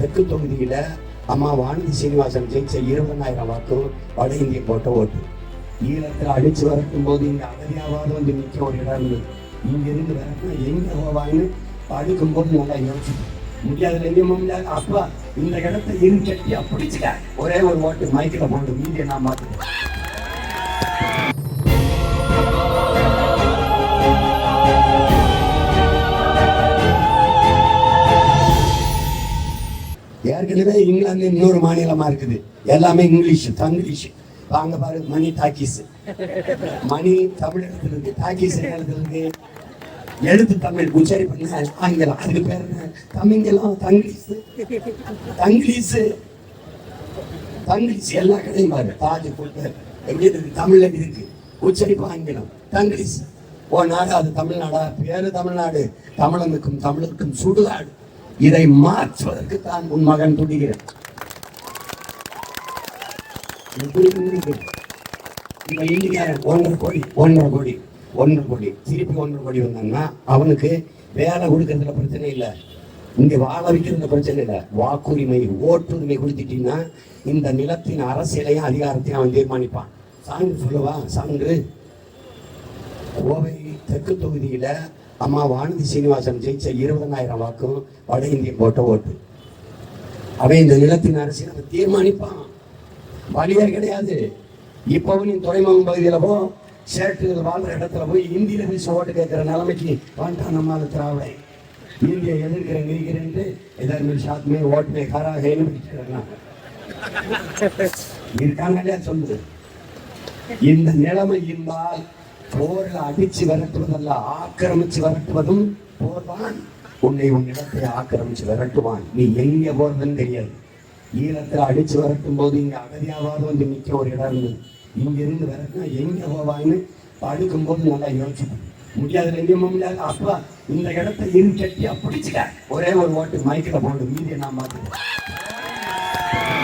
தெற்கு தொகுதியில் அம்மா வானதி சீனிவாசன் ஜெயிச்ச இருபதாயிரம் வாக்கு வட இந்திய போட்ட ஓட்டு. ஈழத்தில் அடிச்சு வரட்டும் போது இங்கே அகதியாவது வந்து நிற்க ஒரு இடம் இருந்தது இங்கிருந்து வரட்டும் எங்கே போவான்னு அடுக்கும் போது நல்லா யோசிச்சு முடியாதுல எங்கேயும் முடியாது அப்பா இந்த இடத்த இரு கட்டி பிடிச்சிக்க. ஒரே ஒரு ஓட்டு மைக்கில் போட்டு மீதியை நான் மாத்துறேன் ஏற்கனவே இங்கிலாந்து இன்னொரு மாநிலமா இருக்குது? எல்லாமே இங்கிலீஷ் தங்கிலீஷ். வாங்க பாரு மணி டாக்கீஸ். மணி தமிழகத்துல இருந்து டாக்கீஸ் இடத்துல இருக்கு எழுத்து தமிழ் உச்சரி பண்ண ஆங்கிலம். அதுக்கு பேர் என்ன? தமிங்கலம் தங்கிலீஷ். தங்கிலீஷ். தங்கிலீஷ் எல்லா கடையும் பாரு. தாஜ் புல்கர் எங்க இருக்கு? தமிழ்ல இருக்கு? உச்சரிப்பு ஆங்கிலம். தங்கிலீஷ். ஓ நாடு அது தமிழ்நாடா? பேரு தமிழ்நாடு. தமிழனுக்கும் தமிழுக்கும் சுடுகாடு. இதை மாற்றுவதற்கு தான் உன் மகன் துடிகிறான் எப்படி இருக்கு? ஒன்றரை கோடி ஒன்றரை கோடி ஒன்றரை கோடி. திருப்பி ஒன்றரை கோடி வந்தாங்கன்னா அவனுக்கு வேலை கொடுக்கறதுல பிரச்சனை இல்லை. இங்கே வாழ வைக்கிறதுல பிரச்சனை இல்லை. வாக்குரிமை ஓட்டுரிமை கொடுத்துட்டீங்கன்னா இந்த நிலத்தின் அரசியலையும் அதிகாரத்தையும் அவன் தீர்மானிப்பான். சான்று சொல்லவா சான்று கோவை தெற்கு தொகுதியில் அம்மா வானதி சீனிவாசன் ஜெயிச்ச இருபதனாயிரம் வாக்கும் வட இந்திய போட்ட ஓட்டு. அவன் இந்த நிலத்தின் அரசியல் தீர்மானிப்பான். வழியே கிடையாது. இப்பவும் நீ துறைமுகம் பகுதியில் போ சேட்டுகள் வாழ்ற இடத்துல போய் இந்தியில போய் ஓட்டு கேட்குற நிலைமைக்கு வந்துட்டான் நம்மால திராவிட இந்திய எதிர்க்கிறேன் நிற்கிறேன்ட்டு எல்லாருமே சாத்துமே ஓட்டுமே காராக இருக்காங்க. இல்லையா சொல்லுது இந்த நிலைமை இருந்தால் போரில் அடிச்சு விரட்டுவதல்ல ஆக்கிரமிச்சு விரட்டுவதும் போர்தான். உன்னை உன் இடத்தை ஆக்கிரமிச்சு விரட்டுவான். நீ எங்க போறதுன்னு தெரியாது. ஈழத்துல அடிச்சு விரட்டும் போது இங்க அகதியாவது வந்து நிக்க ஒரு இடம் இருந்தது இங்க இருந்து விரட்டினா எங்க போவான்னு அடுக்கும் போது நல்லா யோசிச்சு முடியாது எங்கேயும் முடியாது. அப்பா இந்த இடத்த இரு கட்டியா பிடிச்சிக்க ஒரே ஒரு ஓட்டு மைக்கில் போட்டு மீதியை நான் மாத்துறேன்